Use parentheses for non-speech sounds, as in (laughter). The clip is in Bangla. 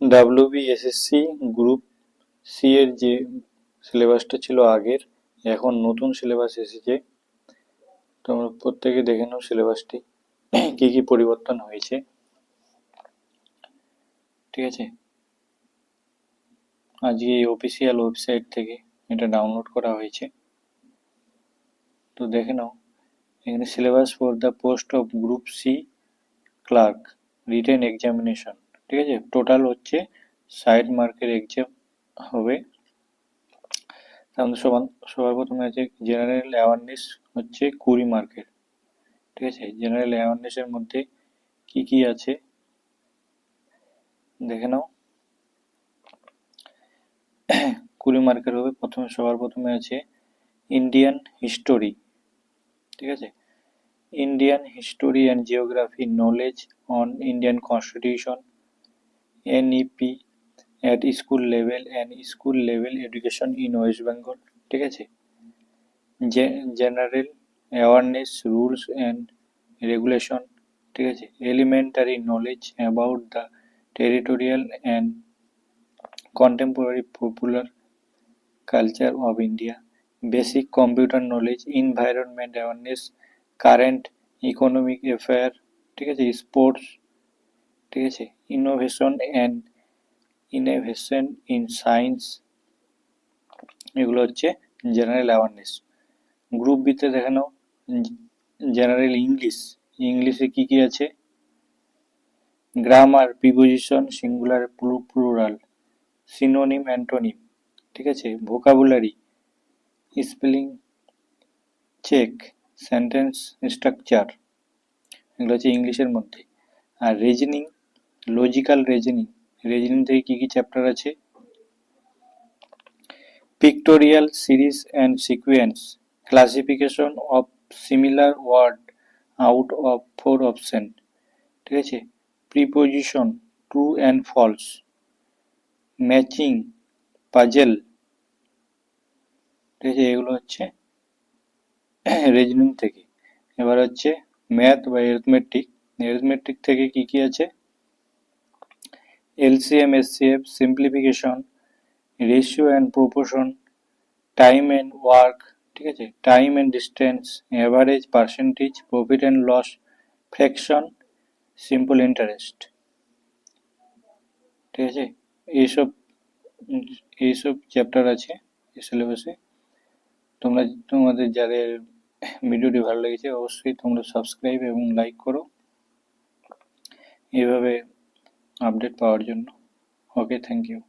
ডাব্লিউবি এসএসসি গ্রুপ সি এর যে সিলেবাসটা ছিল আগের, এখন নতুন সিলেবাস এসেছে। তোমরা প্রত্যেকে দেখে নাও সিলেবাসটি কি কি পরিবর্তন হয়েছে। ঠিক আছে? আজকে এই অফিসিয়াল ওয়েবসাইট থেকে এটা ডাউনলোড করা হয়েছে। তো দেখে নাও, এখানে syllabus for the post of group C clerk written examination ঠিক আছে? টোটাল হচ্ছে ষাট মার্কের এক্সাম হবে। সবার সবার প্রথমে আছে জেনারেল অ্যাওয়ারনেস হচ্ছে কুড়ি মার্কের ঠিক আছে? জেনারেল অ্যাওয়ারনেসের মধ্যে কি কি আছে? দেখে নাও। কুড়ি মার্কের হবে। প্রথমে, সবার প্রথমে আছে ইন্ডিয়ান হিস্টোরি ঠিক আছে? Indian history and geography knowledge on Indian constitution NEP at school level and school level education in West Bengal ঠিক আছে? General awareness rules and regulation ঠিক আছে? Elementary knowledge about the territorial and contemporary popular culture of India, basic computer knowledge, environment awareness, current economic affair, ঠিক আছে? স্পোর্টস ঠিক আছে? Innovation and innovation in science এগুলো হচ্ছে জেনারেল অ্যাওয়ারনেস গ্রুপ বিতে দেখানো জেনারেল ইংলিশ ইংলিশে কি কি আছে? Grammar preposition singular plural synonym antonym ঠিক আছে? Vocabulary spelling check sentence structure এগুলো হচ্ছে ইংলিশের মধ্যে। আর রিজনিং লজিক্যাল রিজনিং রিজনিং থেকে কী কী চ্যাপ্টার আছে? Pictorial series and sequence classification of similar word out of four option ঠিক আছে? Preposition true and false matching puzzle ঠিক আছে? এগুলো হচ্ছে (clears throat) রিজনিং থেকে। এবার হচ্ছে ম্যাথ বা এরিথমেটিক এরিথমেটিক থেকে কি কি আছে? LCM HCF simplification ratio and proportion time and work ঠিক আছে? Time and distance average percentage profit and loss fraction simple interest ঠিক আছে? এইসব এইসব চ্যাপ্টার আছে সিলেবাসে তোমরা, তোমাদের যাদের ভিডিওটি ভালো লেগেছে, অবশ্যই তোমরা সাবস্ক্রাইব এবং লাইক করো। এইভাবে আপডেট পাওয়ার জন্য ওকে থ্যাংক ইউ